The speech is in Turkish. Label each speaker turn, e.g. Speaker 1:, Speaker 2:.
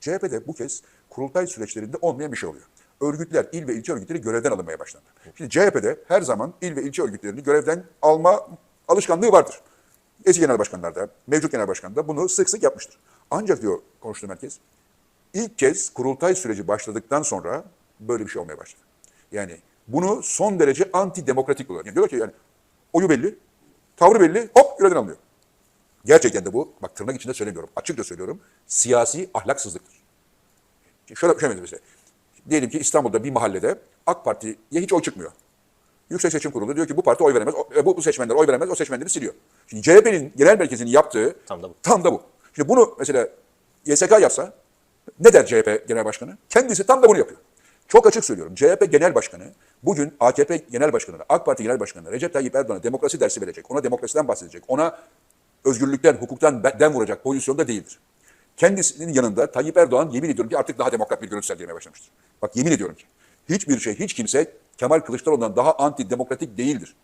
Speaker 1: CHP'de bu kez kurultay süreçlerinde olmayan bir şey oluyor. Örgütler, il ve ilçe örgütleri görevden alınmaya başlandı. Şimdi CHP'de her zaman il ve ilçe örgütlerini görevden alma alışkanlığı vardır. Eski genel başkanlarda, mevcut genel başkan da bunu sık sık yapmıştır. Ancak diyor konuştuğum herkes, ilk kez kurultay süreci başladıktan sonra böyle bir şey olmaya başladı. Yani bunu son derece antidemokratik buluyorlar. Yani diyorlar ki yani oyu belli, tavrı belli, hop görevden alınıyor. Gerçekten de bu, bak tırnak içinde söylemiyorum, açıkça söylüyorum, siyasi ahlaksızlıktır. Şöyle, şöyle mesela, diyelim ki İstanbul'da bir mahallede AK Parti'ye hiç oy çıkmıyor. Yüksek Seçim Kurulu diyor ki bu parti oy veremez, o- e, bu, bu seçmenler oy veremez, o seçmenleri siliyor. Şimdi CHP'nin genel merkezinin yaptığı
Speaker 2: Tam da bu.
Speaker 1: Tam da bu. Şimdi bunu mesela YSK yapsa ne der CHP Genel Başkanı? Kendisi tam da bunu yapıyor. Çok açık söylüyorum. CHP Genel Başkanı bugün AKP Genel Başkanı'na, AK Parti Genel Başkanı'na Recep Tayyip Erdoğan'a demokrasi dersi verecek. Ona demokrasiden bahsedecek. Ona özgürlükten, hukuktan dem vuracak pozisyonda değildir. Kendisinin yanında Tayyip Erdoğan yemin ediyorum ki artık daha demokrat bir görüntü sergilemeye başlamıştır. Bak yemin ediyorum ki hiçbir şey, hiç kimse Kemal Kılıçdaroğlu'ndan daha antidemokratik değildir.